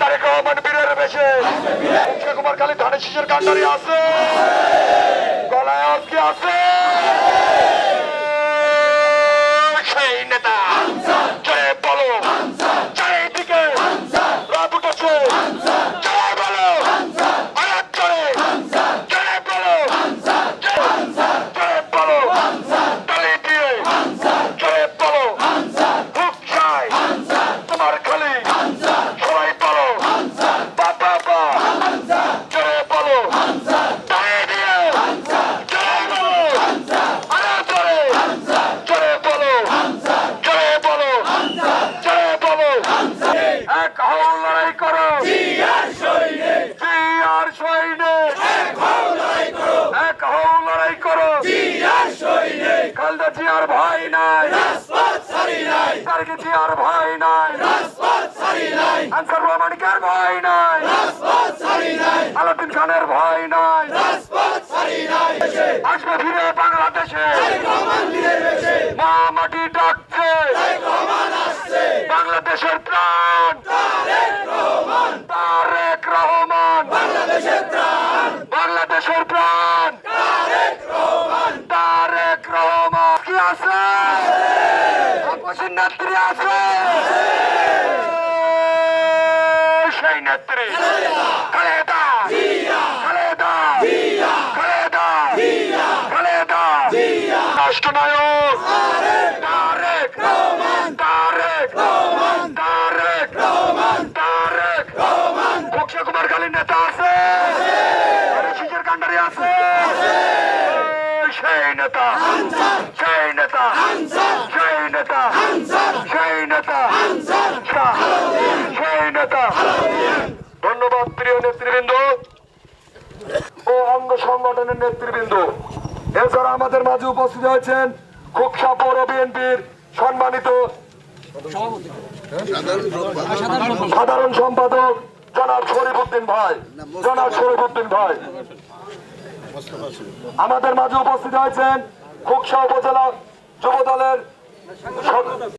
তারেক রহমান বীরের বেশে। কুমার খালি ধানের শিশুর কান্ডারি আছে। গলায় আজকে আছে? করো। খালদা জিয়ার ভাই নাই। জিয়ার ভাই নাই? আনসার রহমানিকার ভাই নাই? আলাউদ্দিন খানের ভাই নাই। আসবে ফিরে বাংলাদেশে। মা মাটি ডাকছে। বাংলাদেশের প্রাণ তারেক রহমান। বাংলাদেশের প্রাণ। তারেক রহমান কি আছে আপসের নেত্রী আছে। সেই নেত্রী। খালেদা। খালেদা। খালেদা। খালেদা। রাষ্ট্রনায়ক। তারেক। তারেক। তারেক। তারেক। কুমার কালীর নেতা আছে শিশের কান্ডারি আছে নেতা নেতা ধন্যবাদ প্রিয় নেতৃবৃন্দ ও অঙ্গ সংগঠনের নেতৃবৃন্দ। এছাড়া আমাদের মাঝে উপস্থিত হয়েছেন খুবসা পৌর বিএনপির সম্মানিত সাধারণ সম্পাদক জনাব শরীফুদ্দিন ভাই। জনাব শরীফুদ্দিন ভাই। আমাদের মাঝে উপস্থিত হয়েছেন খুকসা উপজেলা যুব দলের